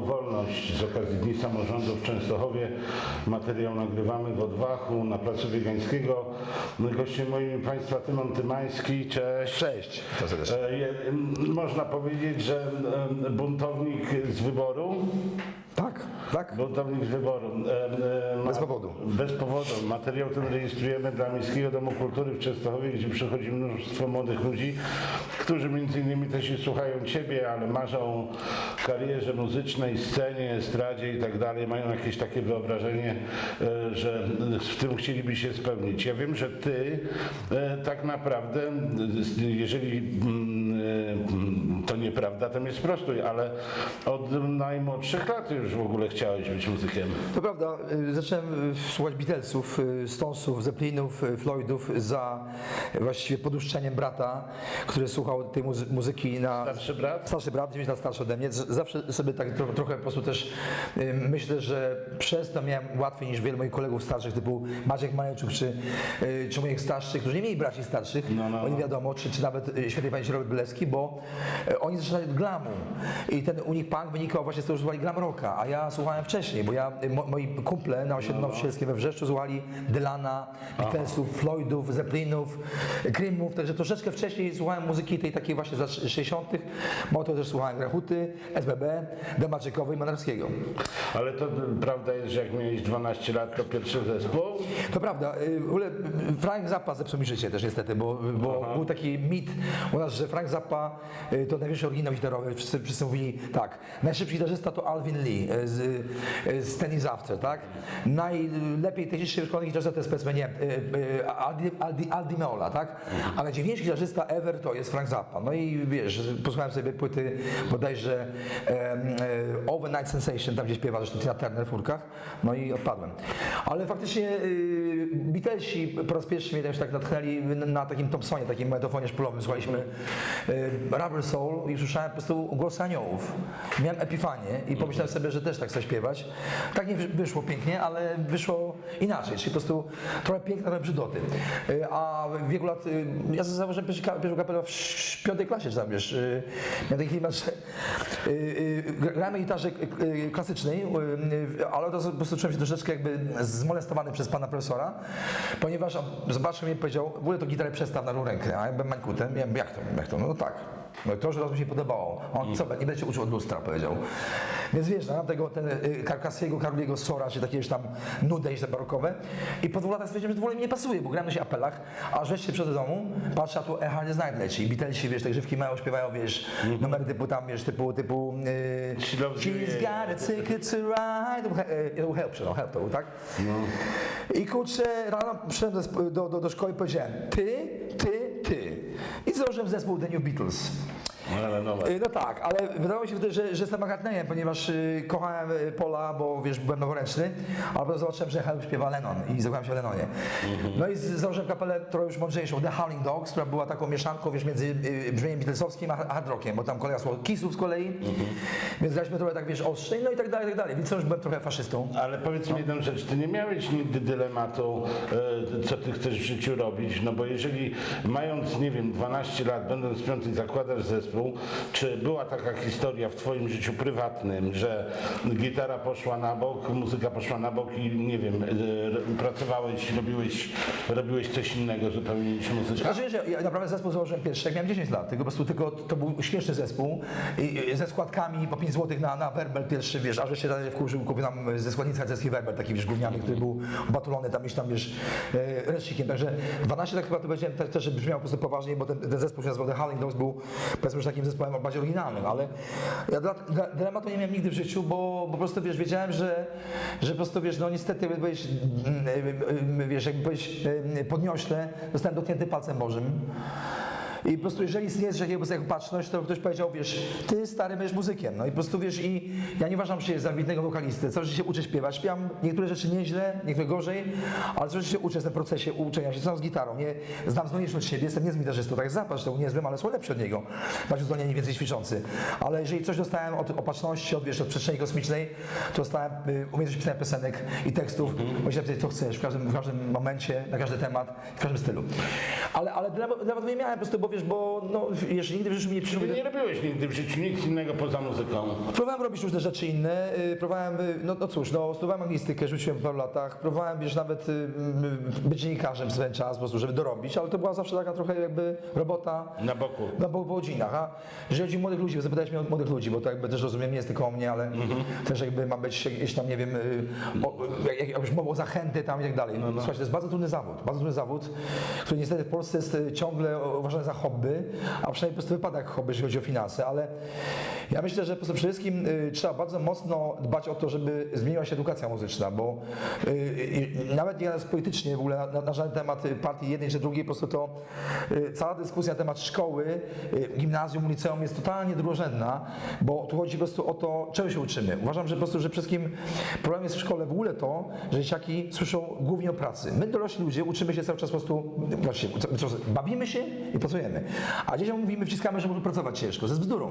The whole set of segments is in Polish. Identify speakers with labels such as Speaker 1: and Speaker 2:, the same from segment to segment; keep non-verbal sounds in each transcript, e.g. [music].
Speaker 1: Wolność z okazji Dni Samorządu w Częstochowie. Materiał nagrywamy w Odwachu na Placu Biegańskiego. Gościem moim Państwa Tymon Tymański. Cześć.
Speaker 2: Cześć. To serdecznie.
Speaker 1: E, Można powiedzieć, że e, buntownik z wyboru.
Speaker 2: Tak, tak.
Speaker 1: Buntownik z wyboru. E, e, ma-
Speaker 2: Bez powodu.
Speaker 1: Bez powodu. Materiał ten rejestrujemy dla Miejskiego Domu Kultury w Częstochowie, gdzie przychodzi mnóstwo młodych ludzi, którzy między innymi też i słuchają Ciebie, ale marzą o karierze muzycznej, scenie, estradzie i tak dalej. Mają jakieś takie wyobrażenie, e, że w tym chcieliby się spełnić. Ja wiem, że Ty e, tak naprawdę, e, jeżeli mm, e, mm, to mnie sprostuj, ale od najmłodszych lat już w ogóle chciałeś być muzykiem.
Speaker 2: To prawda, y, zacząłem y, słuchać Beatlesów, y, Stonesów, Zeppelinów, Floydów za właściwie poduszczeniem brata, który słuchał tej muzy- muzyki na...
Speaker 1: Starszy brat?
Speaker 2: Starszy brat, 9 lat starszy ode mnie. Zawsze sobie tak tro, trochę po prostu też myślę, że przez to miałem łatwiej niż wielu moich kolegów starszych, typu Maciek Maleczuk, czy, czy moich starszych, którzy nie mieli braci starszych,
Speaker 1: No, no,
Speaker 2: oni
Speaker 1: no.
Speaker 2: wiadomo, czy, czy nawet świętej pamięci Robert Bylewski, bo oni zaczynali od glamu i ten u nich punk wynikał właśnie z tego, że słuchali glam rocka, a ja słuchałem wcześniej, bo ja, y, mo, moi kumple na osiedlu nauczycielskim we Wrzeszczu słuchali Dylana, Beatlesów, Floydów, Zeppelinów, Krymów, także troszeczkę wcześniej słuchałem muzyki tej takiej właśnie z lat 60., bo to też słuchałem Grachuty, SBB, Demaczykowej i Manarskiego.
Speaker 1: Ale to prawda jest, że jak miałeś 12 lat, to pierwszy zespół?
Speaker 2: To prawda. y, W ogóle y, Frank Zappa zepsuł mi życie też niestety, bo, bo był taki mit u nas, że Frank Zappa y, to największy oryginał gitarowy. Wszyscy, wszyscy mówili tak, najszybszy gitarzysta to Alvin Lee y, z, y, z Ten After, tak? Najlepiej technicznie wyszkolony gitarzysta to jest powiedzmy, nie, y, Aldi, Aldi, Aldi Meola, tak? A najdziwniejszy gitarzysta ever to jest Frank Zappa. No i wiesz, posłuchałem sobie płyty bodajże e, Overnight Sensation, tam gdzie śpiewa zresztą Tina Turner w furkach, no i odpadłem. Ale faktycznie y, Beatlesi po raz pierwszy mnie też tak natchnęli na, takim Thompsonie, takim magnetofonie szpulowym. Słuchaliśmy y, Rubber Soul i usłyszałem po prostu głos aniołów. Miałem epifanię i pomyślałem sobie, że też tak chcę śpiewać. Tak nie wy- wyszło pięknie, ale wyszło inaczej, czyli po prostu trochę piękne, trochę brzydoty. Y, A w wieku lat, y, ja założyłem pierwszą kapelę w piątej klasie, czy tam wiesz, y, miałem taki klimat, grałem gitarze klasycznej, ale to po prostu czułem się troszeczkę jakby zmolestowany przez pana profesora, ponieważ on zobaczył mnie i powiedział, w ogóle to gitarę przestaw na lewą rękę, a ja byłem mańkutem, jak to, jak to, no tak. No to, że raz mi się podobało. On co, nie będę się uczył od lustra, powiedział. Więc wiesz, na tego, ten y, Karkasiego, Karoliego Sora, czy takie już tam nudy jeszcze barokowe. I po dwóch latach stwierdziłem, że to w ogóle mi nie pasuje, bo gram na się apelach, a wreszcie przychodzę do domu, patrzę, a tu A Hard As Night leci. I Beatlesi, wiesz, te grzywki mają, śpiewają, wiesz, numery typu tam, wiesz, typu, typu y, She's got a ticket to ride. Y, help, przepraszam, help to był, tak? I kurczę, rano przyszedłem do, do, do, szkoły i powiedziałem, ty, ty. I założyłem zespół The New Beatles.
Speaker 1: Ale.
Speaker 2: Y, No tak, ale wydawało mi się wtedy, że, że jestem McCartneyem, ponieważ y, kochałem y, Pola, bo wiesz, byłem noworęczny, ale potem zobaczyłem, że Help śpiewa Lennon i zakochałem się w Lennonie. No i z- założyłem kapelę trochę już mądrzejszą, The Howling Dogs, która była taką mieszanką, wiesz, między y, brzmieniem Beatlesowskim a hard rockiem, bo tam kolega słuchał Kissów z kolei, więc graliśmy trochę tak, wiesz, ostrzej, no i tak dalej, i tak dalej, więc już byłem trochę faszystą.
Speaker 1: Ale powiedz mi jedną rzecz, ty nie miałeś nigdy dylematu, e, co ty chcesz w życiu robić, no bo jeżeli mając, nie wiem, 12 lat, będąc w piątej zakładasz zespół, czy była taka historia w twoim życiu prywatnym, że gitara poszła na bok, muzyka poszła na bok i nie wiem, e, pracowałeś, robiłeś, robiłeś coś innego zupełnie niż muzyka?
Speaker 2: Znaczy, że ja naprawdę zespół założyłem pierwszy, miałem 10 lat, tylko po prostu tylko to był śmieszny zespół i, ze składkami po 5 zł na, na werbel pierwszy, wiesz, a że się dalej wkurzył, kupił nam ze składnicy harcerskiej werbel, taki wiesz, gówniany, który był batulony tam iść tam, wiesz, e, ręcznikiem, także 12 tak chyba to powiedziałem też, też, że brzmiał po prostu poważniej, bo ten, ten zespół się nazywał The Howling Dogs, był powiedzmy, że takim zespołem bardziej oryginalnym, ale ja dla- dla- dylematu nie miałem nigdy w życiu, bo, bo po prostu, wiesz, wiedziałem, że, że po prostu, wiesz, no niestety, mm, mm, wiesz, jakby powiedzieć mm, podniośle, zostałem dotknięty palcem Bożym. I po prostu jeżeli istnieje coś takiego po prostu jak opatrzność, to ktoś powiedział, wiesz, ty stary będziesz muzykiem. No i po prostu wiesz, i ja nie uważam się za wybitnego wokalisty. Cały czas się uczę śpiewać. Śpiewam niektóre rzeczy nieźle, niektóre gorzej, ale cały czas się uczę w tym procesie uczenia się. Sam z gitarą, nie znam zdolniejszy od siebie, jestem niezłym gitarzystą, tak zapaść, to niezłym, ale są lepszy od niego. Macie zdolnienie więcej ćwiczący. Ale jeżeli coś dostałem od opatrzności, od, wiesz, od przestrzeni kosmicznej, to dostałem y, umiejętność pisania piosenek i tekstów. Możesz napisać co chcesz, w każdym, w każdym momencie, na każdy temat, w każdym stylu. Ale, ale dylemat dylemat nie miałem po prostu, bo wiesz, bo no, wiesz, nigdy w życiu mi nie przyszło...
Speaker 1: Ty nie robiłeś nigdy w życiu nic innego poza muzyką.
Speaker 2: Próbowałem robić różne rzeczy inne, y, próbowałem, y, no, no cóż, no, studiowałem anglistykę, rzuciłem po paru latach, próbowałem, wiesz, nawet y, być dziennikarzem ten czas, po prostu, żeby dorobić, ale to była zawsze taka trochę jakby robota
Speaker 1: Na boku.
Speaker 2: na po, po godzinach, a jeżeli chodzi o młodych ludzi, bo zapytałeś mnie o młodych ludzi, bo to jakby też rozumiem, nie jest tylko o mnie, ale też jakby ma być jakieś tam, nie wiem, o, jak, jak, jakbyś mowa o zachęty tam i tak dalej. Słuchajcie, to jest bardzo trudny zawód, bardzo trudny zawód, który niestety w Polsce jest ciągle uważany za hobby, a przynajmniej po prostu wypada jak hobby, jeżeli chodzi o finanse, ale ja myślę, że przede wszystkim y, trzeba bardzo mocno dbać o to, żeby zmieniła się edukacja muzyczna, bo y, y, nawet nie politycznie w ogóle na, na żaden temat partii jednej czy drugiej, po prostu to cała dyskusja na temat szkoły, gimnazjum, liceum jest totalnie drugorzędna, bo tu chodzi po prostu o to, czego się uczymy. Uważam, że po prostu, że przede wszystkim problem jest w szkole w ogóle to, że dzieciaki słyszą głównie o pracy. My dorośli ludzie uczymy się cały czas po prostu, właśnie, bawimy się i pracujemy. A dzieciom mówimy, wciskamy, że muszą pracować ciężko, ze bzdurą.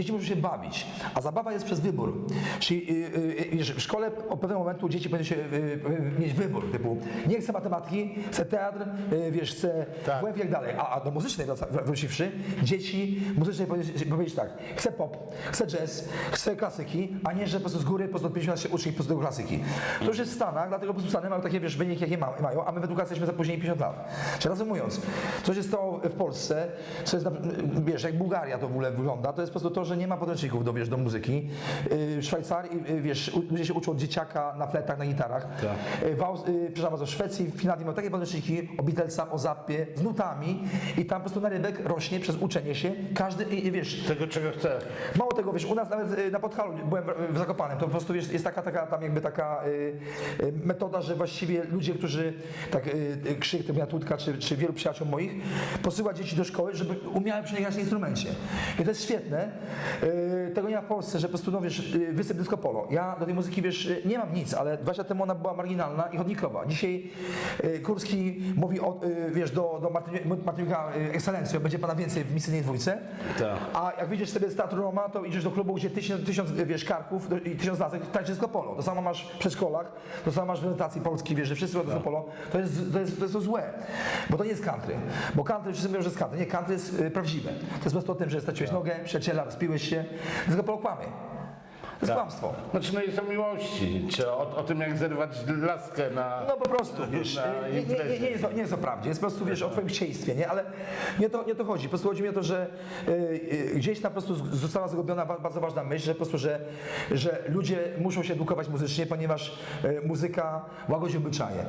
Speaker 2: Dzieci muszą się bawić, a zabawa jest przez wybór. Czyli yy, w szkole od pewnego momentu dzieci powinny się mieć wybór, typu nie chcę matematyki, chcę teatr, wiesz, chcę
Speaker 1: Tak.
Speaker 2: WF i tak dalej. A, a do muzycznej wróciwszy, dzieci muzycznej powiedzieć, powiedzieć tak, chcę pop, chcę jazz, chcę klasyki, a nie, że po prostu z góry po prostu od 50 lat się uczy po prostu tego klasyki. To już jest w Stanach, dlatego po prostu Stany mają takie wiesz, wyniki, jakie ma, mają, a my w edukacji jesteśmy zapóźnieni 50 lat. Czyli reasumując, co się stało w Polsce, co jest, wiesz, jak Bułgaria to w ogóle wygląda, to jest po prostu to, że nie ma podręczników do, wiesz, do muzyki. Yy, W Szwajcarii, yy, wiesz, ludzie się uczą od dzieciaka na fletach, na gitarach. W, Aus- yy, przepraszam bardzo, w Szwecji, w Finlandii mają takie podręczniki o Beatlesach, o Zappie, z nutami i tam po prostu narybek rośnie przez uczenie się. Każdy, wiesz,
Speaker 1: Tego, czego chcę.
Speaker 2: Mało tego, wiesz, u nas nawet y, na Podhalu byłem w- w Zakopanem, to po prostu wiesz, jest taka, taka tam jakby taka y, y, metoda, że właściwie ludzie, którzy tak y, y, krzyk, to moja tutka, czy, czy wielu przyjaciół moich, posyła dzieci do szkoły, żeby umiały grać na instrumencie. I to jest świetne. Y, tego nie ma w Polsce, że po prostu, no wiesz, y, wysyp disco polo. Ja do tej muzyki, wiesz, y, nie mam nic, ale 20 lat temu ona była marginalna i chodnikowa. Dzisiaj y, Kurski mówi, o, y, wiesz, do, do Martyni- Martynika y, Ekscelencjo, będzie pana więcej w misyjnej dwójce.
Speaker 1: Tak.
Speaker 2: A jak widzisz sobie z Teatru Roma, to idziesz do klubu, gdzie tysiąc, tysiąc wiesz, karków do- i tysiąc lasek, tańczy disco polo. To samo masz w przedszkolach, to samo masz w orientacji Polski, wiesz, że wszyscy robią disco polo. To jest, to, jest, to jest to złe, bo to nie jest country. Bo country, wszyscy mówią, że jest country. Nie, country jest y, prawdziwe. To jest po prostu o tym, że straciłeś nogę, przyjaciela, rozpiłeś się. Polo kłamie. To jest
Speaker 1: Tak.
Speaker 2: kłamstwo.
Speaker 1: Znaczy, no jest o miłości, czy o, o tym, jak zerwać laskę na...
Speaker 2: No po prostu, wiesz,
Speaker 1: Na
Speaker 2: nie, nie, nie,
Speaker 1: imprezie.
Speaker 2: nie, jest, o- nie jest o prawdzie, jest po prostu, wiesz, o twoim chcieństwie, nie? Ale nie to, nie to chodzi, po prostu chodzi mi o to, że y, y, gdzieś tam po prostu z- została zrobiona wa- bardzo ważna myśl, że po prostu, że, że ludzie muszą się edukować muzycznie, ponieważ y, muzyka łagodzi obyczaje.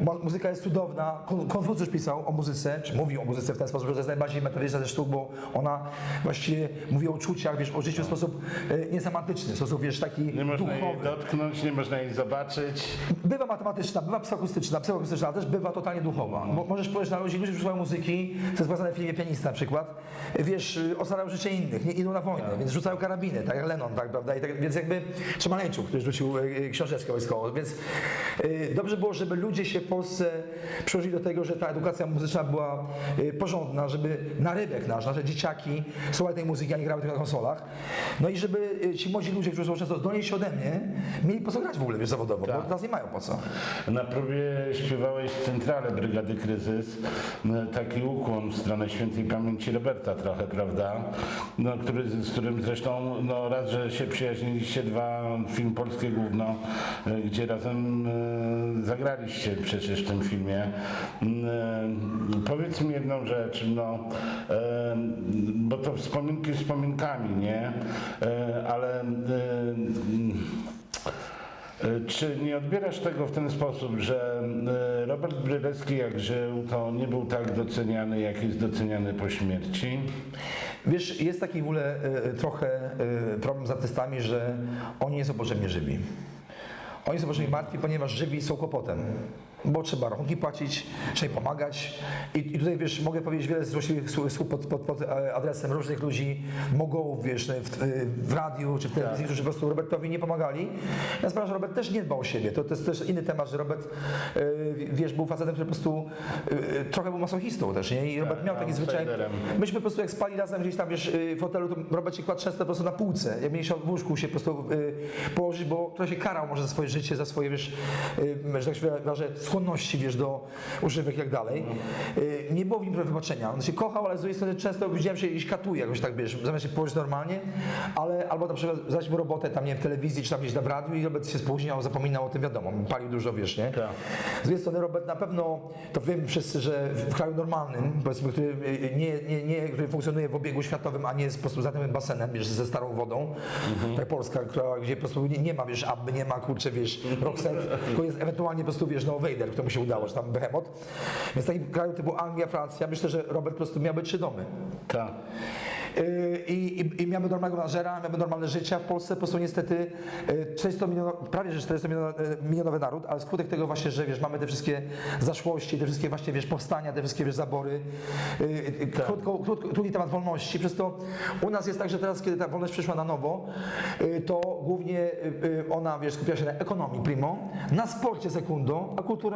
Speaker 2: Y, mu- muzyka jest cudowna, Kon- Konfucjusz pisał o muzyce, czy mówił o muzyce w ten sposób, że to jest najbardziej metodyczna ze sztuk, bo ona właściwie mówi o uczuciach, wiesz, o życiu w sposób y, niesemantyczny, w sposób, wiesz, taki
Speaker 1: Nie można jej
Speaker 2: duchowy.
Speaker 1: dotknąć, nie można jej zobaczyć.
Speaker 2: Bywa matematyczna, bywa psychokustyczna, psychokustyczna, ale też bywa totalnie duchowa. Mo- możesz spojrzeć na ludzi, ludzie słuchają muzyki, to jest wskazane w filmie Pianista na przykład, wiesz, y, ocalają życie innych, nie idą na wojnę, więc rzucają karabiny, tak jak Lennon, tak, prawda, I tak, więc jakby, czy Maleńczuk, który rzucił y, książeczkę wojskową, więc dobrze było, żeby ludzie się w Polsce przyłożyli do tego, że ta edukacja muzyczna była porządna, żeby na rybek nasz, nasze dzieciaki słuchały tej muzyki, a nie grały tylko na konsolach, no i żeby ci młodzi ludzie, którzy są często zdolniejsi ode mnie, mieli po co grać w ogóle, wiesz, zawodowo, bo
Speaker 1: Tak.
Speaker 2: teraz nie mają po co.
Speaker 1: Na próbie śpiewałeś w centrale Brygady Kryzys, no, taki ukłon w stronę świętej pamięci Roberta trochę, prawda? No, który, z którym zresztą no, raz, że się przyjaźniliście, dwa, film Polskie Gówno, e, gdzie razem e, zagraliście przecież w tym filmie. E, Powiedz mi jedną rzecz, no, bo to wspominki wspominkami, nie? E, Ale e, E, Czy nie odbierasz tego w ten sposób, że e, Robert Brylewski jak żył, to nie był tak doceniany, jak jest doceniany po śmierci?
Speaker 2: Wiesz, jest taki w ogóle e, trochę e, problem z artystami, że oni nie są potrzebnie żywi. Oni są potrzebni martwi, ponieważ żywi są kłopotem. Bo trzeba rachunki płacić, trzeba im pomagać. I, I tutaj wiesz, mogę powiedzieć wiele złośliwych słów słów pod, pod, pod e, adresem różnych ludzi, mogą wiesz, w, w radiu czy w telewizji, którzy po prostu Robertowi nie pomagali. Ja sprawia, że Robert też nie dbał o siebie. To, to jest też inny temat, że Robert e, wiesz, był facetem, który po prostu e, trochę był masochistą też, nie? I Robert miał taki zwyczaj. Myśmy po prostu jak spali razem gdzieś tam wiesz, w hotelu, to Robert się kładł często po prostu na półce. Mieli się w łóżku się po prostu położyć, bo trochę się karał może za swoje życie, za swoje, wiesz, że tak się wyrażę, skłonności, wiesz, do używek i tak dalej. Y, Nie było w nim wybaczenia. On się kochał, ale z drugiej strony często widziałem, że się katuje jakoś tak, wiesz, zamiast się położyć normalnie, ale albo na przykład zdać mu robotę tam, nie wiem, w telewizji, czy tam gdzieś w radiu i Robert się spóźniał, zapominał o tym, wiadomo, palił dużo, wiesz, nie?
Speaker 1: Tak.
Speaker 2: Z drugiej strony Robert na pewno, to wiemy wszyscy, że w kraju normalnym, powiedzmy, który y, nie, nie, nie, który funkcjonuje w obiegu światowym, a nie jest po prostu zatymym basenem, wiesz, ze starą wodą, tak Polska, która, gdzie po prostu nie, nie ma, wiesz, Abby, nie ma, kurczę, wiesz, Roxette, [laughs] tylko jest ewentualnie po prostu, wiesz, no Vader, któremu się udało, czy tam Behemoth. Więc w takim kraju typu Anglia, Francja, myślę, że Robert po prostu miałby trzy domy.
Speaker 1: Tak.
Speaker 2: Yy, I, i, i miałby normalnego menadżera, miałby normalne życie, a w Polsce po prostu niestety yy, 400 milionów, prawie że 400 milionowy, yy, milionowy naród, ale skutek tego właśnie, że wiesz, mamy te wszystkie zaszłości, te wszystkie właśnie wiesz, powstania, te wszystkie wiesz, zabory, yy, krótko, krótko, krótki temat wolności, przez to u nas jest tak, że teraz, kiedy ta wolność przyszła na nowo, to głównie ona, wiesz, skupiała się na ekonomii primo, na sporcie sekundo, a kultura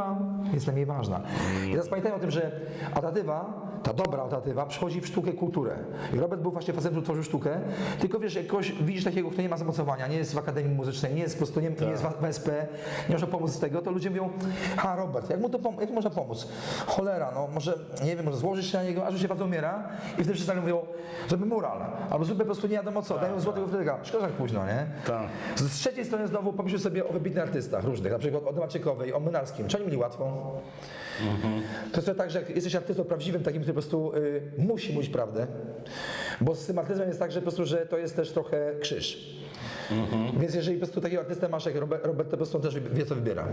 Speaker 2: jest najmniej ważna. I teraz pamiętajmy o tym, że altatywa, ta dobra altatywa przychodzi w sztukę, kulturę. I Robert był właśnie facetem, który tworzył sztukę, tylko wiesz, jak kogoś widzisz takiego, kto nie ma zamocowania, nie jest w Akademii Muzycznej, nie jest po prostu, nie, nie jest w SP, nie może pomóc z tego, to ludzie mówią, ha Robert, jak mu to pom- jak można pomóc? Cholera, no może, nie wiem, może złożyć się na niego, aż już się bardzo umiera i wtedy wszyscy mówią, żeby mural, albo żeby po prostu nie wiadomo co, dają złotego wtedy, szkoda jak późno, nie?
Speaker 1: Tak.
Speaker 2: Z trzeciej strony znowu pomyśl sobie o wybitnych artystach różnych, na przykład o Domaczykowej, o Mynarskim. Czy oni mieli łatwo? To jest tak, że jak jesteś artystą prawdziwym, takim, który po prostu y, musi mówić prawdę, bo z tym artyzmem jest tak, że po prostu, że to jest też trochę krzyż. Więc jeżeli po prostu takiego artystę masz jak Robert, Robert to po prostu on też wie, co wybiera.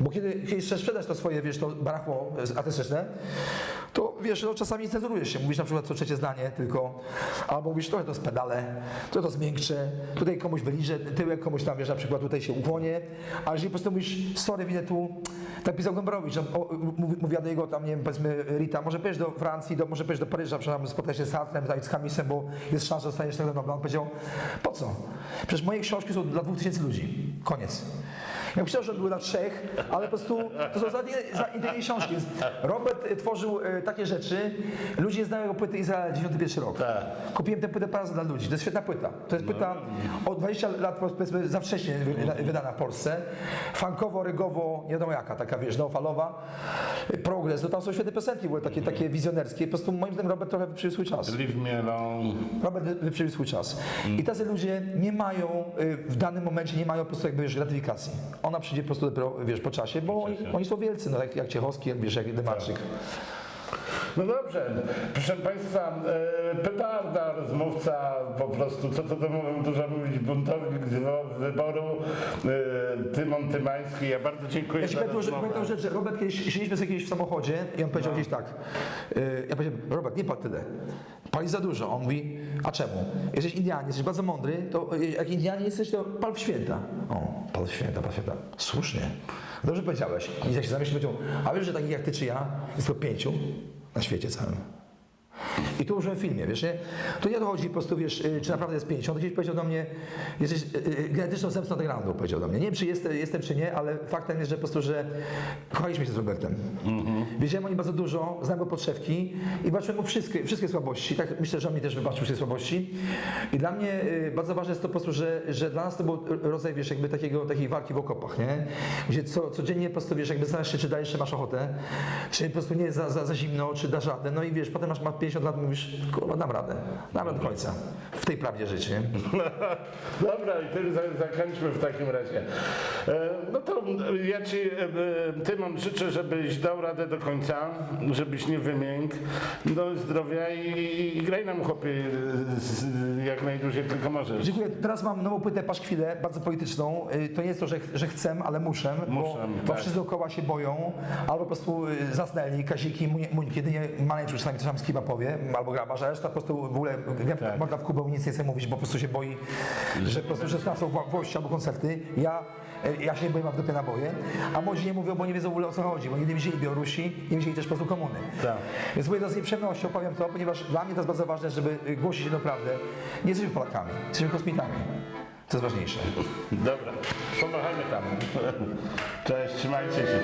Speaker 2: Bo kiedy, chcesz sprzedać to swoje, wiesz, to barachło e, artystyczne, to wiesz, no, czasami cenzurujesz się. Mówisz na przykład co trzecie zdanie tylko, albo mówisz trochę to z pedale, trochę to zmiękczę, tutaj komuś wyliżę tyłek, komuś tam, wiesz, na przykład tutaj się ukłonię, a jeżeli po prostu mówisz, sorry, winę tu, tak pisał Gombrowicz, że o, mówi- mówiła do jego tam, nie wiem, powiedzmy Rita, może pojedziesz do Francji, do, może pojedziesz do Paryża, przynajmniej spotkać się z Sartrem, tak, z Camisem, bo jest szansa, że dostaniesz tego Nobla. On powiedział, po co? Przecież moje książki są dla dwóch tysięcy ludzi. Koniec. Ja myślałem, że były dla trzech, ale po prostu to są za, za intymne książki. Robert y, tworzył y, takie rzeczy, ludzie znają jego płyty Izrael 91 rok.
Speaker 1: Tak.
Speaker 2: Kupiłem tę płytę parę dla ludzi. To jest świetna płyta. To jest płyta o 20 lat powiedzmy za wcześnie wy- wydana w Polsce. Funkowo, rygowo, nie wiadomo jaka, taka wiesz, neofalowa. Progres, no tam są świetne piosenki, były takie, takie wizjonerskie. Po prostu moim zdaniem Robert trochę wyprzedził swój czas.
Speaker 1: Leave me alone.
Speaker 2: Robert wy- wyprzedził swój czas. I tacy ludzie nie mają, y, w danym momencie nie mają po prostu jakby wiesz, gratyfikacji. Ona przyjdzie po prostu dopiero, wiesz, po czasie, bo oni, oni są wielcy, no jak, jak Ciechowski, jak wiesz, jak Demarczyk.
Speaker 1: No dobrze, proszę Państwa, e, petarda, rozmówca, po prostu, co to mówią, dużo mówić, buntownik z wyboru, e, Tymon Tymański, ja bardzo dziękuję
Speaker 2: Ja
Speaker 1: za
Speaker 2: pamiętam, że,
Speaker 1: rozmowę.
Speaker 2: pamiętam, że, że Robert kiedyś siedzieliśmy sobie kiedyś w samochodzie i on
Speaker 1: No.
Speaker 2: powiedział gdzieś tak. y, ja powiedziałem, Robert, nie pal tyle. Pali za dużo. On mówi, a czemu? Jesteś Indianin, jesteś bardzo mądry, to jak Indianin jesteś, to pal w święta. O, pal w święta, pal w święta. Słusznie. Dobrze powiedziałeś. I jak się zamyślił, powiedział, a wiesz, że takich jak ty czy ja jest tylko pięciu na świecie całym. I tu użyłem w filmie, wiesz, nie? To nie o to chodzi po prostu, wiesz, y, czy naprawdę jest 50. Gdzieś powiedział do mnie, jesteś y, y, genetyczną zemstą undergroundu, powiedział do mnie. Nie wiem, czy jest, jestem, czy nie, ale faktem jest, że po prostu, że kochaliśmy się z Robertem. Wiedziałem o nim bardzo dużo, znam go podszewki i wybaczyłem mu wszystkie, wszystkie słabości. Tak myślę, że on mi też wybaczył wszystkie słabości. I dla mnie bardzo ważne jest to po prostu, że, że dla nas to był rodzaj, wiesz, jakby takiego, takiej walki w okopach, nie? Gdzie co, codziennie po prostu, wiesz, jakby zastanawiasz się, czy dajesz, czy masz ochotę, czy po prostu nie za, za, za zimno, czy dasz radę. No i wiesz, potem masz, masz 50 lat, mówisz, kurwa, dam radę. Dam radę do końca. W tej prawdzie życie, nie? [laughs]
Speaker 1: Dobra, i tym za- zakończmy w takim razie. E, No to ja Ci, e, e, Tymon, życzę, żebyś dał radę do końca, żebyś nie wymiękł. No zdrowia i, i graj nam chłopie e, jak najdłużej tylko możesz.
Speaker 2: Dziękuję. Teraz mam nową płytę Paszkwilę, bardzo polityczną. To nie jest to, że, że chcę, ale muszę, bo,
Speaker 1: Muszę,
Speaker 2: bo
Speaker 1: tak.
Speaker 2: wszyscy dookoła się boją, albo po prostu zasnęli, Kaziki, Muńki, jedynie Maleńczuk czasami coś tam z kiba powie, albo grabarz, a reszta po prostu w ogóle,
Speaker 1: Tak.
Speaker 2: w Kubę nic nie chce mówić, bo po prostu się boi, że po prostu, że wła- włości albo koncerty. Ja, y, ja się nie boję, mam w dupie naboje, a młodzi nie mówią, bo nie wiedzą w ogóle o co chodzi, bo nie widzieli Białorusi, nie widzieli też po prostu komuny.
Speaker 1: Tak.
Speaker 2: Więc mówię to z nieprzyjemnością, powiem to, ponieważ dla mnie to jest bardzo ważne, żeby y, głosić jedną prawdę. Nie jesteśmy Polakami, jesteśmy kosmitami. Co jest ważniejsze. [laughs]
Speaker 1: Dobra, pomachamy tam. [laughs] Cześć, trzymajcie się.